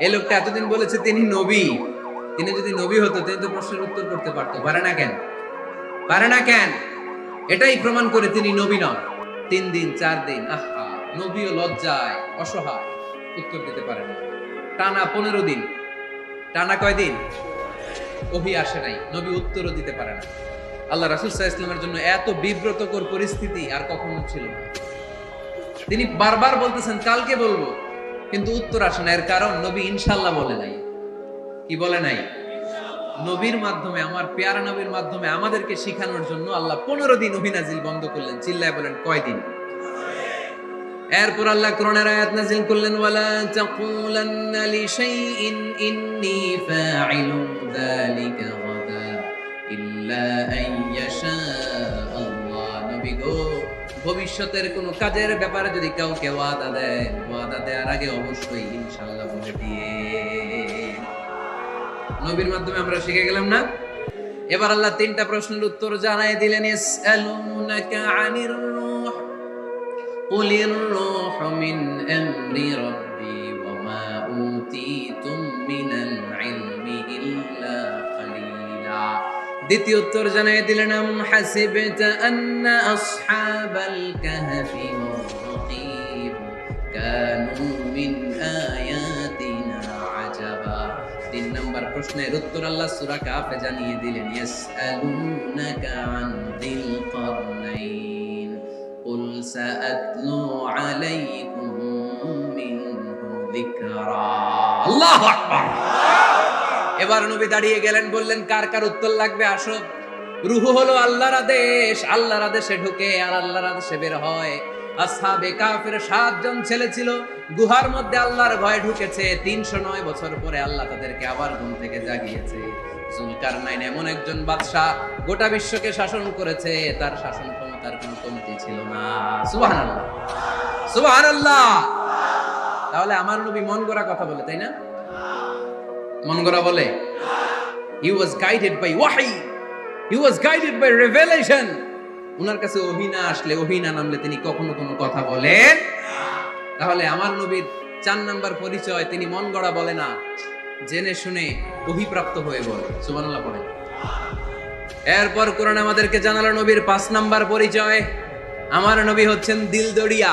এই লোকটা এতদিন বলেছে তিনি নবী। তিনি যদি নবী হতো, তিনি তো প্রশ্নের উত্তর করতে পারতো। পারে না কেন? পারে না কেন? এটাই প্রমাণ করে তিনি নবী নন। তিন দিন, চার দিন, আহা নবীও লজ্জায় অসহায়। উত্তর দিতে পারে না। টানা পনেরো দিন। টানা কয় দিন? ওহি আসে নাই। নবী উত্তরও দিতে পারে না। আল্লাহ রাসুল সাহা ইসলামের জন্য এত বিব্রতকর পরিস্থিতি আর কখনো ছিল না। তিনি বারবার বলতেছেন, কালকে বলব। কিন্তু উত্তর আসে না, এর কারণ নবী ইনশাল্লাহ বলে নাই। কি বলে নাই? নবীর মাধ্যমে, আমার পেয়ারা নবীর মাধ্যমে আমাদেরকে শিখানোর জন্য আল্লাহ পনেরো দিন অভিনাজিল বন্ধ করলেন, চিল্লায় বলেন কয়দিন এরপর আল্লাহ কোরআনের আয়াত নাজিল করলেন, ওয়ালা তাকুলান্না লিশাইইন ইন্নী ফাইলুন যালিকা গাদা ইল্লা আইয়াশা আল্লাহ। নবী গো ভবিষ্যতের কোনো কাজের ব্যাপারে যদি কাউকে ওয়াদা দেয়, ওয়াদা দেওয়ার আগে অবশ্যই ইনশাল্লাহ বলে দিয়ে। নবীর মাধ্যমে আমরা শিখে গেলাম না? এবার আল্লাহ তিনটা প্রশ্নের উত্তর জানাই দিলেন ইয়াসআলুনাকা আনির রূহ, কুলির রূহ মিন আমরি রাব্বি দ্বিতীয় উত্তর জানাই দিলেন আম হাসিবতা আন্না আসহাবাল কাহফি ওয়ার-রাকিব কানু মিন আয়াতিনা আজাবা তিন নম্বর প্রশ্নের উত্তর আল্লাহ সূরা কাফে জানিয়ে দিলেন ইয়াসআলুনাকা আন দিল কারনাইন قل سأتلو عليكم منه ذكرا الله أكبر এবার নবী দাঁড়িয়ে গেলেন, বললেন, কার কার উত্তর লাগবে? আসো। রুহু হলো আল্লাহর আদেশ। আল্লাহর আদেশে ঢুকে আর আল্লাহর আদেশে বের হয়। আসহাবে কাফের সাতজন ছেলে ছিল। গুহার মধ্যে আল্লাহর ভয় ঢুকেছে। তিনশো নয় বছর পরে আল্লাহ তাদেরকে আবার ঘুম থেকে জাগিয়েছে। জুলকার নাইন এমন একজন বাদশাহ গোটা বিশ্বকে শাসন করেছে। তার শাসন ক্ষমতার তার কোনো কমতি ছিল না। সুবহানাল্লাহ। সুবহানাল্লাহ। তাহলে আমার নবী মন গড়া কথা বলে, তাই না? মন গড়া বলে হি ওয়াজ গাইডেড বাই ওয়াহি he was guided by revelation ওনার কাছে অহিনা আসলে অহিনা নামলে তিনি কখনো কোনো কথা বলেন? তাহলে আমার নবীর চার নাম্বার পরিচয় তিনি মন গড়া বলে না, জেনে শুনে অভিপ্রাপ্ত হয়ে বলে। সুবহানাল্লাহ পড়ে এরপর কোরআন আমাদেরকে জানালো নবীর পাঁচ নাম্বার পরিচয়। আমার নবী হচ্ছেন দিলদড়িয়া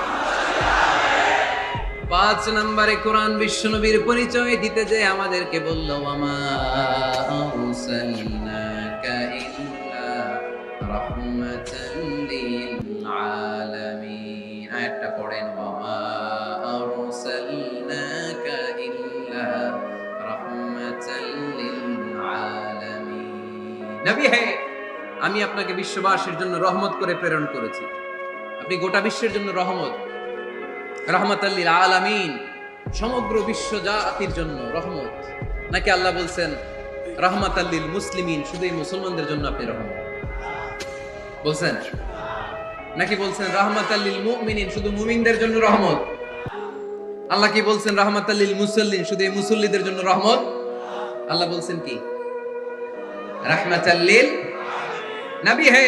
পাঁচ নম্বরে কোরআন বিশ্বনবীর পরিচয় দিতে যে আমাদেরকে বলল আমা পড়েন আমি আপনাকে বিশ্ববাসীর জন্য রহমত করে প্রেরণ করেছি। আপনি গোটা বিশ্বের জন্য রহমত। রহমতাল্লিল আলামিন। সমগ্র বিশ্ব জাতির জন্য রহমত। নাকি আল্লাহ বলছেন রহমতাল্লিল মুসলিমিন, শুধু এই মুসলমানদের জন্য আপনি রহমত? বলছেন? নাকি বলছেন রহমতাল্লিল মুমিনিন, শুধু মুমিনদের জন্য রহমত? আল্লাহ কি বলছেন রহমতাল্লিল মুসল্লিন, শুধু এই মুসল্লিদের জন্য রহমত? আল্লাহ বলছেন কি? রহমতাল্লিল নবী হে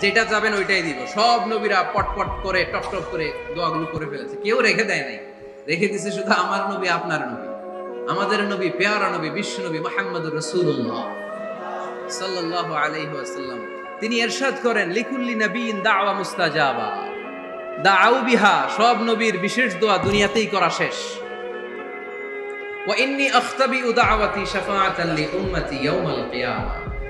যেটা যাবেন ওইটাই দিব। সব নবীরা পটপট করে, টপ টপ করে দোয়াগুলো করে ফেলেছে। কেউ রেখে দেয় নাই। রেখে দিছে শুধু আমার নবী, আপনার নবী। আমাদের নবী, পেয়ারা নবী, বিশ্ব নবী মোহাম্মদুর রসুল্লাহ সাল্লাল্লাহু আলাইহি ওয়াসাল্লাম। তিনি এরশাদ করেন, লিকুল্লি নবীন দাওয়া মুস্তাজাবা। দাআউ বিহা, সব নবীর বিশেষ দোয়া দুনিয়াতেই করা শেষ। ওয়া ইন্নী আখতাবিউ দাওয়াতি শাফাআতান লি উম্মতি ইয়াউমাল কিয়ামা।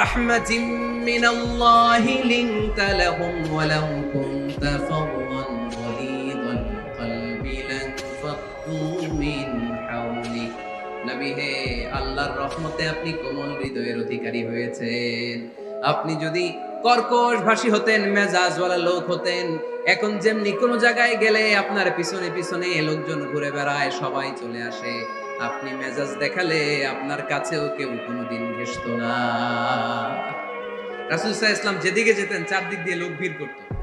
রাহমাতিম মিনাল্লাহি লিনতা লাহুম ওয়ালাউ কুনতা ফাওয়ান গলিদাল মিন হাওলি নবী হে, আল্লাহর রহমতে আপনি কোমল হৃদয়ের অধিকারী হয়েছেন। আপনি যদি কর্কশ ভাষী হতেন, মেজাজওয়ালা লোক হতেন, এখন যেমনি কোনো জায়গায় গেলে আপনার পিছনে পিছনে লোকজন ঘুরে বেড়ায়, সবাই চলে আসে। আপনি মেজাজ দেখালে আপনার কাছেও কেউ কোনোদিন ঘেসত না। রাসুল ইসলাম যেদিকে যেতেন, চারদিক দিয়ে লোক ভিড় করত।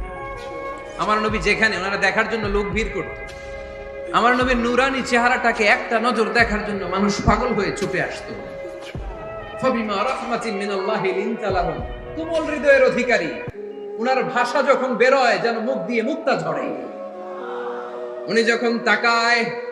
আমার নবী যেখানে, ওনারা দেখার জন্য লোক ভিড় করত। আমার নবীর নুরানি চেহারাটাকে একটা নজর দেখার জন্য মানুষ পাগল হয়ে ছুটে আসতো। ফবিমা হৃদয়ের অধিকারী। উনার ভাষা যখন বেরোয়, যেন মুখ দিয়ে মুক্তা ঝরে। উনি যখন তাকায়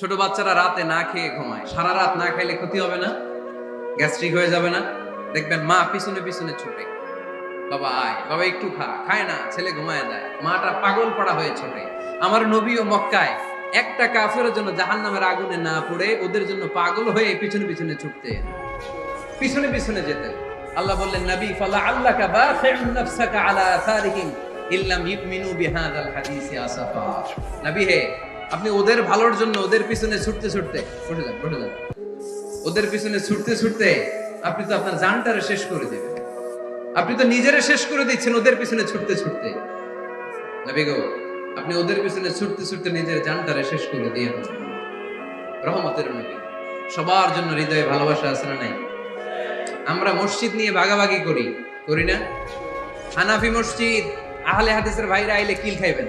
ছোট বাচ্চারা রাতে না খেয়ে ঘুমায়। সারা রাত না খাইলে ক্ষতি হবে না, গ্যাস্ট্রিক হয়ে যাবে না। দেখবেন মা পিছনে পিছনে ছুটে। বাবা আয়, বাবা একটু খা, খায় না, ছেলে ঘুমায় যায়। মাটা পাগল পড়া হয়ে ছোটে। আমার নবী ও মক্কায়। একটা কাফের জন্য জাহান নামের আগুনে না পড়ে ওদের জন্য পাগল হয়ে পিছনে পিছনে ছুটতে। পিছনে পিছনে যেতেন আল্লাহ বললেন, নবী, ফালা আল্লাকা বাখিউন নাফসাকা আলা আসারিহিম ইল্লাম ইউমিনু বিহাদাল হাদিসি আসাফা। নবী হে আপনি ওদের ভালোর জন্য ওদের পিছনে ছুটতে ছুটতে, বসে যান বসে যান। ওদের পিছনে ছুটতে ছুটতে আপনি তো আপনার জানটারে শেষ করে দেবেন। আপনি তো নিজেরে শেষ করে দিচ্ছেন ওদের পিছনে ছুটতে ছুটতে। নবী গো, আপনি ওদের পিছনে ছুটতে ছুটতে নিজের জানটারে শেষ করে দিয়ে রহমতের নবী, সবার জন্য হৃদয়ে ভালোবাসা আছে না নাই? আমরা মসজিদ নিয়ে ভাগাভাগি করি করি না? হানাফি মসজিদ, আহলে হাদিসের ভাইরা আইলে কিল খাইবেন?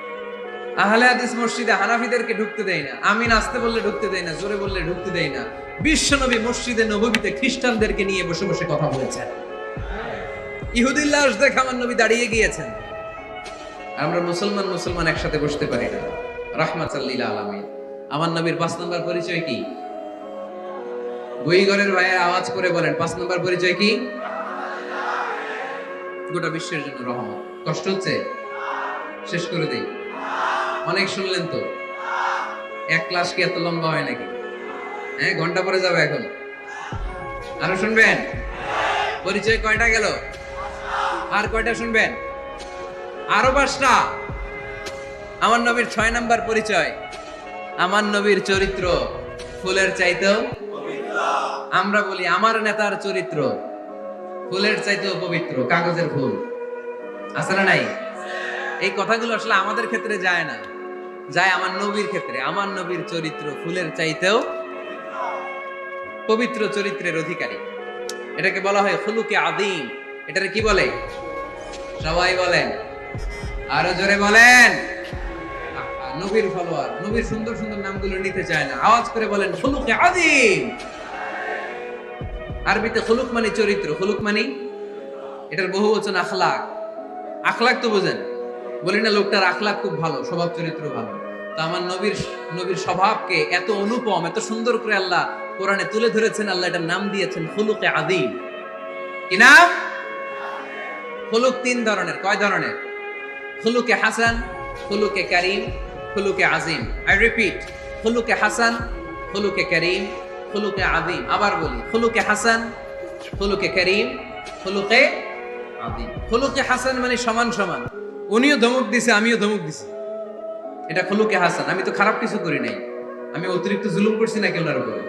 আহলে হাদিস মসজিদে হানাফিদেরকে ঢুকতে দেয় না। আমি নাচতে বললে ঢুকতে দেয় না, জোরে বললে ঢুকতে দেয় না। বিশ্বনবী মসজিদে নববীতে খ্রিস্টানদেরকে নিয়ে বসে বসে কথা বলেছেন। ইহুদিল্লাহ দেখে আমার নবী দাঁড়িয়ে গিয়েছেন। আমরা মুসলমান মুসলমান একসাথে বসতে পারি না। রাহমাতাল্লিল আলামিন। আমার নবীর পাঁচ নম্বর পরিচয় কি? বইঘরের ভাইয়ের আওয়াজ করে বলেন, পাঁচ নম্বর পরিচয় কি? গোটা বিশ্বের জন্য রহমত। কষ্ট হচ্ছে? শেষ করে দেই। অনেক শুনলেন তো? এক ক্লাস কি এত লম্বা হয় নাকি? হ্যাঁ ঘণ্টা পরে যাবে এখন। আরও শুনবেন? পরিচয় কয়টা গেল? আর কয়টা শুনবেন? আরও পাঁচটা? আমার নবীর ছয় নাম্বার পরিচয়। আমার নবীর চরিত্র ফুলের চাইতেও আমরা বলি আমার নেতার চরিত্র ফুলের চাইতেও পবিত্র, কাগজের ফুল। আছে না নাই? এই কথাগুলো আসলে আমাদের ক্ষেত্রে যায় না। যায় আমার নবীর ক্ষেত্রে। আমার নবীর চরিত্র ফুলের চাইতেও পবিত্র চরিত্রের অধিকারী। এটাকে বলা হয় ফুলুকে আদিম এটারে কি বলে? সবাই বলেন। আরও জোরে বলেন। নবীর ফলোয়ার, নবীর সুন্দর সুন্দর নামগুলো নিতে চায় না। আওয়াজ করে বলেন ফুলুকে আদিম আরবিতে খুলুক মানে চরিত্র। খুলুক মানে এটার বহু বচন আখলাক। আখলাক তো বোঝেন। বলি না, লোকটার আখলাক খুব ভালো, স্বভাব চরিত্র ভালো। আমার নবীর নবীর স্বভাবকে এত অনুপম, এত সুন্দর করে আল্লাহ কোরআনে তুলে ধরেছেন, আল্লাহ এটার নাম দিয়েছেন খুলুকে আদিম কি নাম? খুলুক তিন ধরনের, কয় ধরনের? খুলুকে হাসান, খুলুকে করিম, খুলুকে আজিম আই রিপিট খুলুকে হাসান, খুলুকে করিম, খুলুকে আদিম আবার বলি, খুলুকে হাসান, খুলুকে করিম, খুলুকে আদিম খুলুকে হাসান মানে সমান সমান। উনিও ধমক দিছে, আমিও ধমক দিছি। এটা খুলুকে হাসান, আমি তো খারাপ কিছু করি নাই। আমি অতিরিক্ত জুলুম করছি নাকি ওনার উপরে।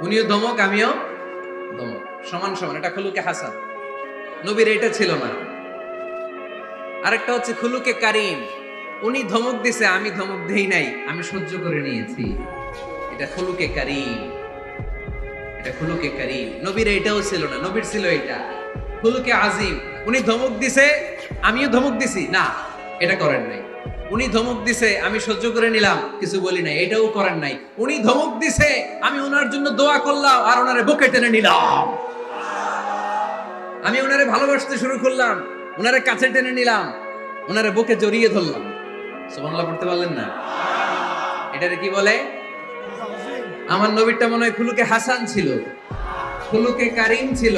উনিও ধমক আমিও ধমক সমান সমান, এটা খুলুকে হাসান। নবীর এটা ছিল না। আরেকটা হচ্ছে খুলুকে কারিম। উনি ধমক দিছে, আমি ধমক দেই নাই, আমি সহ্য করে নিয়েছি। এটা খুলুকে কারিম। এটা খুলুকে কারিম। নবীর এটাও ছিল না, নবীর ছিল এটা। খুলুকে আজিম। উনি ধমক দিছে, আমিও ধমক দিছি। না, এটা করেন নাই। উনি ধমক দিছে, আমি সহ্য করে নিলাম, কিছু বলি নাই, এটাও করেন নাই। উনি ধমক দিছে, আমি ওনার জন্য দোয়া করলাম আর ওনারে বুকে টেনে নিলাম। আমি ওনারে ভালোবাসতে শুরু করলাম ওনারে কাছে টেনে নিলাম ওনারে বুকে জড়িয়ে ধরলাম। সুবহানাল্লাহ, পড়তে পারলেন না? এটারে কি বলে? আমার নবীরটা মনে হয় খুলুকে হাসান ছিল। খুলুকে কারিম ছিল।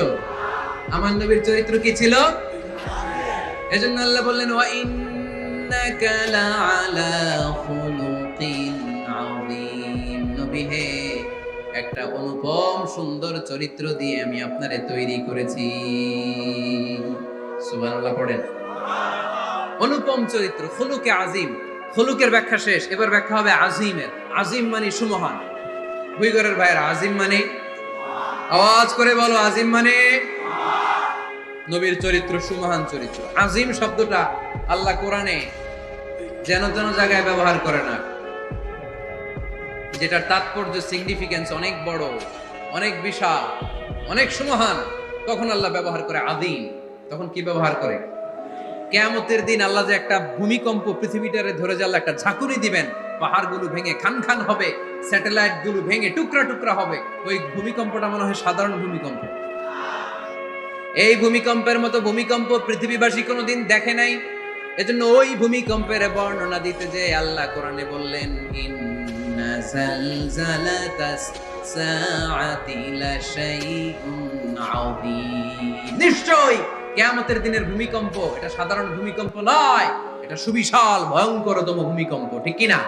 আমার নবীর চরিত্র কি ছিল? এজন্য আল্লাহ বললেন, ওয়া ইন্নাকা খুলুকিন আযীম নবী হে, একটা অনুপম সুন্দর চরিত্র দিয়ে আমি আপনারে তৈরি করেছি। সুবহানাল্লাহ পড়েন। অনুপম চরিত্র, খুলুকে আজিম। খুলুকের ব্যাখ্যা শেষ, এবার ব্যাখ্যা হবে আজিমের। আজিম মানে সুমহান। ভুইগরের ভাইয়ের, আজিম মানে? আওয়াজ করে বলো, আজিম মানে? নবীর চরিত্র সুমহান চরিত্র। আজিম শব্দটা আল্লাহ কোরআনে যেন যেন জায়গায় ব্যবহার করে না। যেটার তাৎপর্য সিগনিফিকেন্স অনেক বড়, অনেক বিশাল, অনেক সুমহান। তখন আল্লাহ ব্যবহার করে আদিম। তখন কি ব্যবহার করে? কেয়ামতের দিন আল্লাহ যে একটা ভূমিকম্প পৃথিবীটারে ধরে যে আল্লাহ একটা ঝাঁকুনি দিবেন, পাহাড়গুলো ভেঙে খান খান হবে স্যাটেলাইটগুলো ভেঙে টুকরা টুকরা হবে, ওই ভূমিকম্পটা মনে হয় সাধারণ ভূমিকম্প। এই ভূমিকম্পের মতো ভূমিকম্প পৃথিবীবাসী কোনোদিন দেখে নাই। এজন্য ওই ভূমিকম্পের বর্ণনা দিতে যে আল্লাহ কোরআনে বললেন নিশ্চয় কিয়ামতের দিনের ভূমিকম্প এটা সাধারণ ভূমিকম্প নয়, এটা সুবিশাল, ভয়ঙ্করতম ভূমিকম্প, ঠিক কি না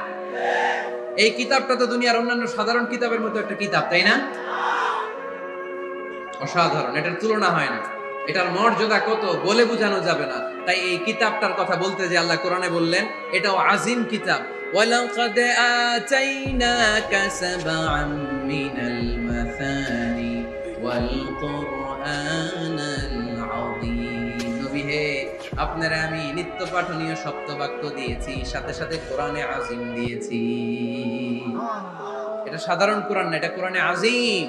এই কিতাবটা তো দুনিয়ার অন্যান্য সাধারণ কিতাবের মতো একটা কিতাব, তাই না? অসাধারণ, এটার তুলনা হয় না। এটার মর্যাদা কত বলে বোঝানো যাবে না। তাই এই কিতাবটার কথা বলতে যে আল্লাহ কোরআনে বললেন, এটাও আজিম কিতাব। ওয়ালাকাদ আতাইনাকা সাবআম মিনাল মাসানি ওয়াল কুরআনাল আযীম। নবী হে, আপনারা আমি নিত্য পাঠনীয় সপ্তবাক্য দিয়েছি, সাথে সাথে কোরআনে আজিম দিয়েছি। এটা সাধারণ কোরআন না, এটা কোরআনে আজিম।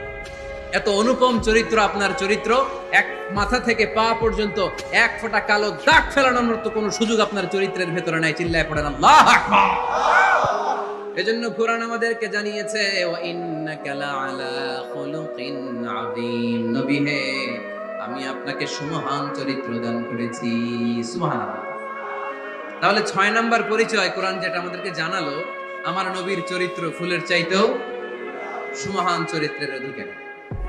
এত অনুপম চরিত্র আপনার চরিত্র, এক মাথা থেকে পা পর্যন্ত এক ফোঁটা কালো দাগ ফেলানোর মতো কোনো সুযোগ আপনার চরিত্রের ভেতরে নাই। চিল্লায় পড়েন আল্লাহ এজন্য কোরআন আমাদেরকে জানিয়েছে, ওয়া ইন্নাকা লাআলা খুলুকিন আযীম। নবী হে, আমি আপনাকে সুমহান চরিত্র দান করেছি। সুবহানাল্লাহ। তাহলে ছয় নাম্বার পরিচয় কোরআন যেটা আমাদেরকে জানালো, আমার নবীর চরিত্র ফুলের চাইতেও সুমহান চরিত্রের অধিকারী।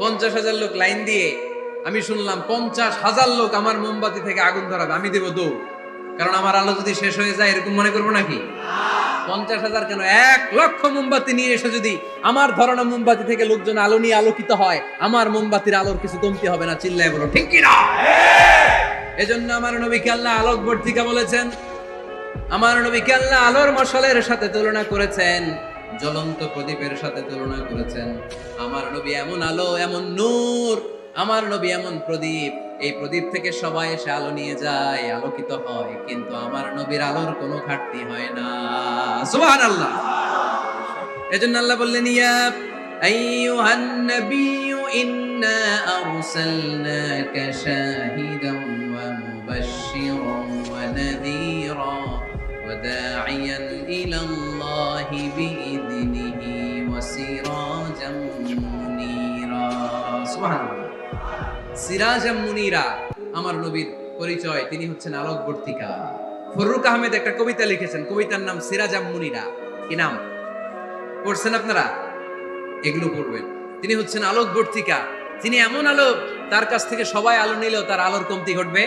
পঞ্চাশ হাজার লোক লাইন দিয়ে আমি শুনলাম পঞ্চাশ হাজার লোক আমার মোমবাতি থেকে আগুন ধরাবে। আমি দেব দৌড়। কারণ আমার আলো যদি শেষ হয়ে যায়, এরকম মনে করব নাকি? পঞ্চাশ হাজার কেন? এক লক্ষ মোমবাতি নিয়ে এসে যদি আমার ধরানো মোমবাতি থেকে লোকজন আলো নিয়ে আলোকিত হয়, আমার মোমবাতির আলোর কিছু কমতি হবে না, চিল্লায় বলো, ঠিক কিনা? এজন্য আমার নবীকে আল্লাহ আলোক বর্তিকা বলেছেন, আমার নবীকে আল্লাহ আলোর মশালের সাথে তুলনা করেছেন। জ্বলন্ত প্রদীপের সাথে তুলনা করেছেন। আমার নবী এমন আলো, এমন নূর, আমার নবী এমন প্রদীপ। এই প্রদীপ থেকে সবাই এসে আলো নিয়ে যায়, আলোকিত হয়, কিন্তু আমার নবীর আলোর কোনো ঘাটতি হয় না। সুবহান আল্লাহ এজন্য আল্লাহ বললেন, ইয়া আইয়ুহান নাবিয়্যু ইন্না আরসালনাকা শাহিদাম ওয়া মুবাশশিরাম ওয়া নাযীরা ওয়া দাঈয়ান ইলা الله بإذنه وسراجا منيرا سبحان الله সিরাজা মুনিরা আমার নবীর পরিচয় তিনি হচ্ছেন আলোকবর্তিকা ফররুক আহমেদ একটা কবিতা লিখেছেন কবিতার নাম সিরাজাম মুনিরা কি নাম পড়ছেন আপনারা এগুলো পড়বেন তিনি হচ্ছেন আলোকবর্তিকা তিনি এমন আলো তার কাছ থেকে সবাই আলো নিলেও তার আলোর কমতি ঘটবে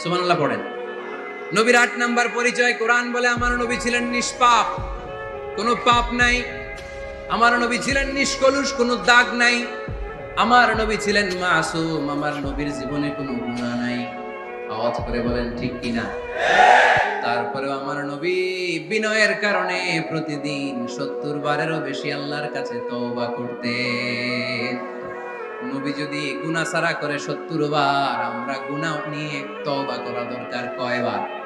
সুবহানাল্লাহ পড়েন নবীর আট নাম্বার পরিচয়, কোরআন বলে আমার নবী ছিলেন নিষ্পাপ। কোনো পাপ নাই। আমার নবী ছিলেন নিষ্কলুষ, কোনো দাগ নাই। আমার নবী ছিলেন মাসুম, আমার নবীর জীবনে কোনো গুণা নাই। আওয়াজ করে বলেন, ঠিক কিনা তারপরেও আমার নবী বিনয়ের কারণে প্রতিদিন সত্তর বারেরও বেশি আল্লাহর কাছে তওবা করতেন। নবী যদি গুনা সারা করে সত্তর বার আমরা গুনা নিয়ে তবা করা দরকার কয়বার?